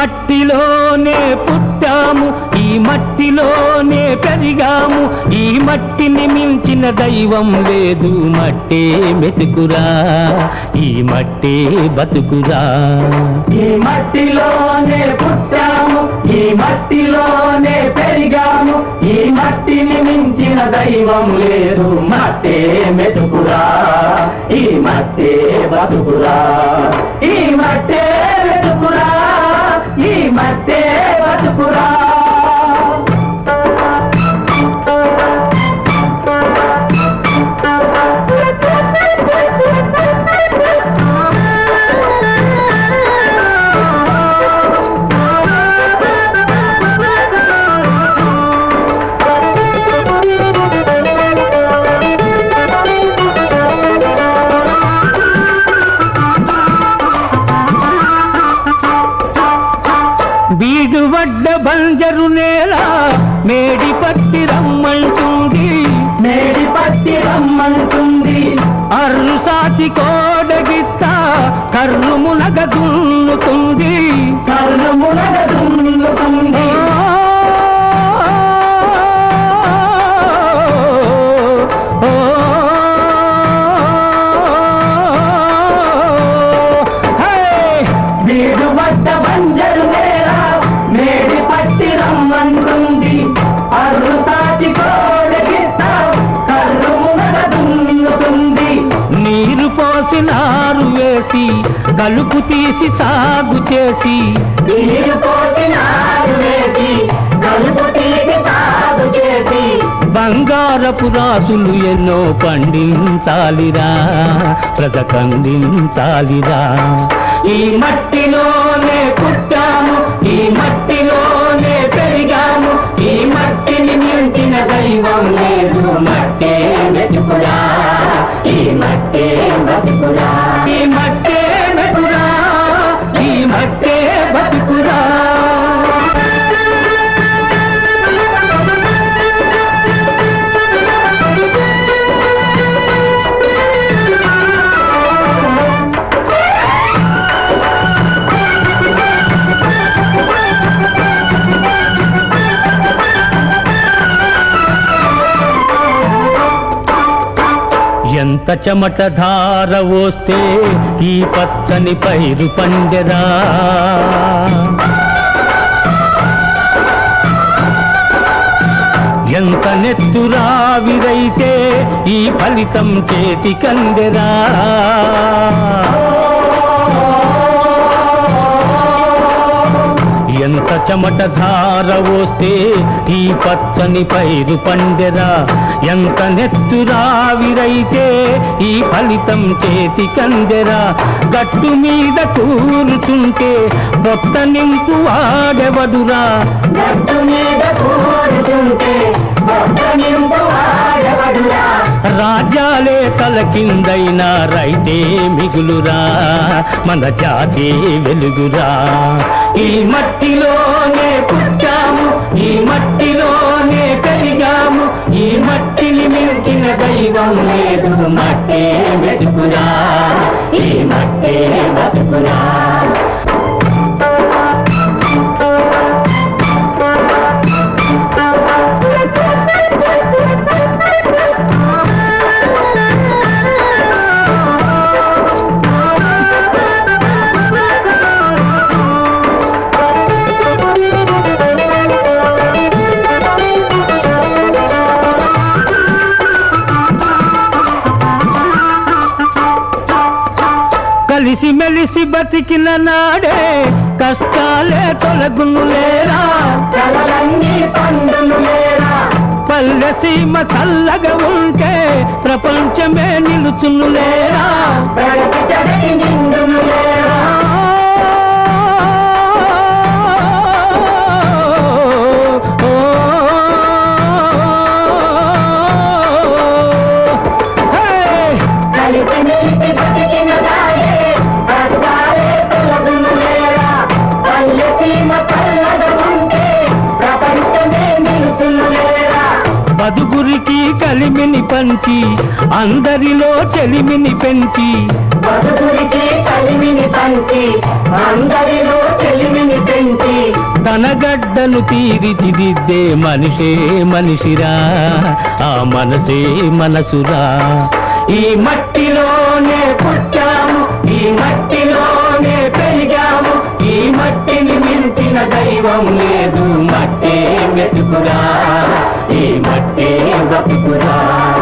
మట్టిలోనే పుట్టాము ఈ మట్టిలోనే పెరిగాము. ఈ మట్టిని మించిన దైవం లేదు మట్టే మెతుకురా ఈ మట్టే బతుకురా. ఈ మట్టిలోనే పుట్టాము ఈ మట్టిలోనే పెరిగాము. ఈ మట్టిని మించిన దైవం లేదు మట్టే మెతుకురా ఈ మట్టే బతుకురా. ఈ మట్టే ఈ మట్టే బతుకురా బీడు వడ్డ బంజరు నేల మేడి పట్టి రమ్మంటుంది. మేడి పట్టి రమ్మంటుంది. అర్రు సాచి కోడగిత్త కర్రు మునగ దున్నుతుంది. కళ్ళు మునగ కలుపు తీసి సాగు చేసి. బంగారపు రాసులు ఎన్నో పండించాలిరా బ్రతకందించాలిరా ఈ మట్టిలోనే పుట్టాము ఎంత చెమట ధార వస్తే ఈ పచ్చని పైరు పండెరా. ఎంత నెత్తురావిరైతే ఈ ఫలితం చేతికందెరా చెమట ధార వస్తే ఈ పచ్చని పైరు పండెరా. ఎంత నెత్తురా విరైతే ఈ ఫలితం చేతి కందెరా. గట్టు మీద కూరుతుంటే బొట్ట నింపు వాడెవడురా గట్టు మీద కూర్చుంటే బొట్ట నింపు వాడవడురా రాజ్యాలే తలకిందైనా రైతే మిగులురా మన జాతి వెలుగురా. ఈ మట్టిలోనే పుట్టాము ఈ మట్టిలోనే పెరిగాము ఈ మట్టిని మించిన దైవం లేదు మట్టే వెతుకురా ఈ మట్టే బతుకురా. కలిసి మెలిసి బతికిన నాడే కష్టాలే తొలగును లేరా పల్లె సీమ చల్లగా ఉంటే ప్రపంచమే నిలుచును లేరా ప్రగతి జగతి బదుగురికి కలిమిని పంచి అందరిలో చెలిమిని పెంచి బతుకుడికి కలిమిని పంచి అందరిలో చెలిమిని పెంచి గడ్డను తీర్చిదిద్దే మనిషే మనిషిరా ఆ మనసే మనసురా. ఈ మట్టిలోనే పుట్టాము ఈ మట్టిలోనే పెరిగాము ఈ మట్టిని మించిన దైవం లేదు మట్టే వెతుకురా ఈ మట్టే బతుకురా ఈ